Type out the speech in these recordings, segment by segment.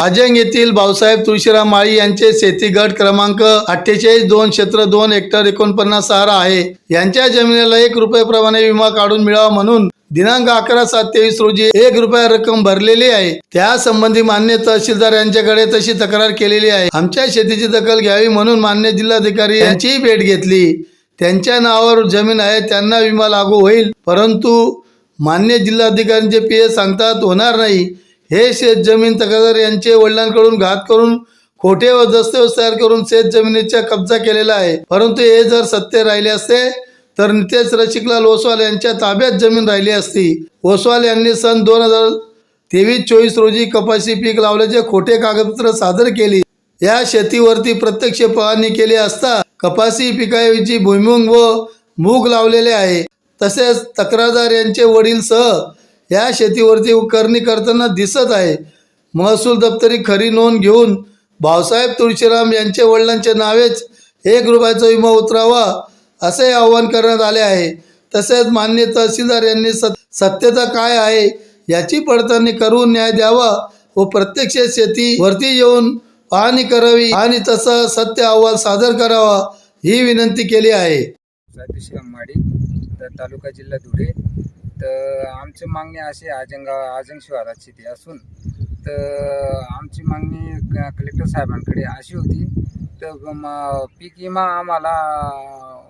आजंग येथील भाऊसाहेब तुळशीराम माळी यांचे शेती गट क्रमांक अठ्ठेचाळीस दोन क्षेत्र दोन हेक्टर एकोणपन्नास सहारा आहे. यांच्या जमिनीला एक रुपयाप्रमाणे विमा काढून मिळावा म्हणून दिनांक अकरा सात तेवीस रोजी एक रुपया रक्कम भरलेली आहे. त्या संबंधी मान्य तहसीलदार यांच्याकडे तशी तक्रार केलेली आहे. आमच्या शेतीची दखल घ्यावी म्हणून मान्य जिल्हाधिकारी यांचीही भेट घेतली. त्यांच्या नावावर जमीन आहे त्यांना विमा लागू होईल. परंतु मान्य जिल्हाधिकाऱ्यांचे पी सांगतात होणार नाही. हे शेत जमीन तक्रारदार यांचे वडिलांकडून घात करून खोटे व दस्तऐवज तयार करून शेत जमिनीचा कब्जा केलेला आहे. परंतु हे जर सत्य राहिले असते तर नितेश रसिकलाल ओसवाल यांच्या ताब्यात जमीन राहिली असती. ओसवाल यांनी सन दोन हजार तेवीस चोवीस रोजी कपाशी पीक लावल्याचे खोटे कागदपत्र सादर केली. या शेतीवरती प्रत्यक्ष पाहणी केली असता कपाशी पिकाऐवजी भुईमुंग व मूग लावलेले आहे. तसेच तक्रारदार यांचे वडील सह या शेतीवरती करणी करताना दिसत आहे. महसूल दप्तरी खरी नोंद घेऊन भाऊसाहेब तुळशीराम यांचे वडिलांच्या नावेच एक रुपयाचा विमा उतरावा असे आवाहन करण्यात आले आहे. तसेच मान्य तहसीलदार यांनी सत सत्यता काय आहे याची पडताळणी करून न्याय द्यावा व प्रत्यक्ष शेतीवरती येऊन पाहणी करावी आणि तसा सत्य अहवाल सादर करावा ही विनंती केली आहे. तालुका जिल्हा धुळे तर आमची मागणी अशी आजंगा आजंग शिवारात शेती असून तर आमची मागणी क- कलेक्टर साहेबांकडे अशी होती तर मग पीक विमा आम्हाला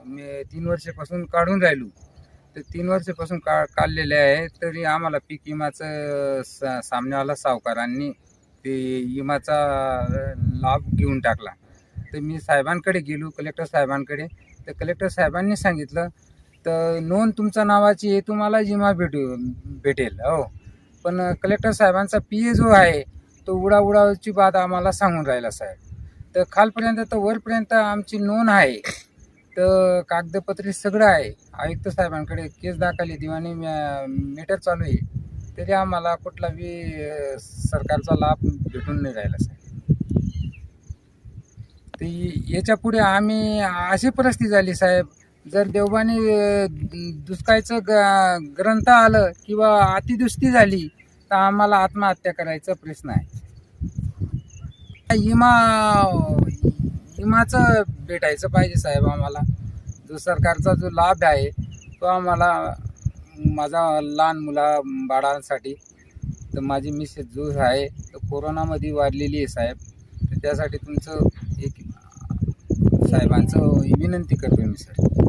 मी तीन वर्षापासून काढून राहिलो. तर तीन वर्षापासून का काढलेले आहे तरी आम्हाला पीक विमाचं सा सामन्यावाला सावकारांनी ते विमाचा लाभ घेऊन टाकला. तर मी साहेबांकडे गेलो कलेक्टर साहेबांकडे. तर कलेक्टर साहेबांनी सांगितलं तर नोंद तुमच्या नावाची आहे तुम्हाला जिमा भेटू भेटेल हो. पण कलेक्टर साहेबांचा पी ए जो आहे तो उडा उडाची बात आम्हाला सांगून राहिला साहेब. तर खालपर्यंत तर वरपर्यंत आमची नोंद आहे. तर कागदपत्रे सगळं आहे. आयुक्त साहेबांकडे केस दाखवली दिवाणी मीटर चालू आहे. तरी आम्हाला कुठला बी सरकारचा लाभ भेटून नाही राहिला साहेब. तर याच्यापुढे याच्यापुढे आम्ही अशी परिस्थिती झाली साहेब जर देवबाने दुष्काळचं ग ग्रंथ आलं किंवा अतिदृष्टी झाली तर आम्हाला आत्महत्या करायचा प्रश्न आहे. विमा विमाचं भेटायचं पाहिजे साहेब आम्हाला. जो सरकारचा जो लाभ आहे तो आम्हाला माझा लहान मुला बाळांसाठी. तर माझी मिसेस जो आहे तर कोरोनामध्ये वाढलेली आहे साहेब. तर त्यासाठी तुमचं एक साहेबांचं विनंती करतो मी सर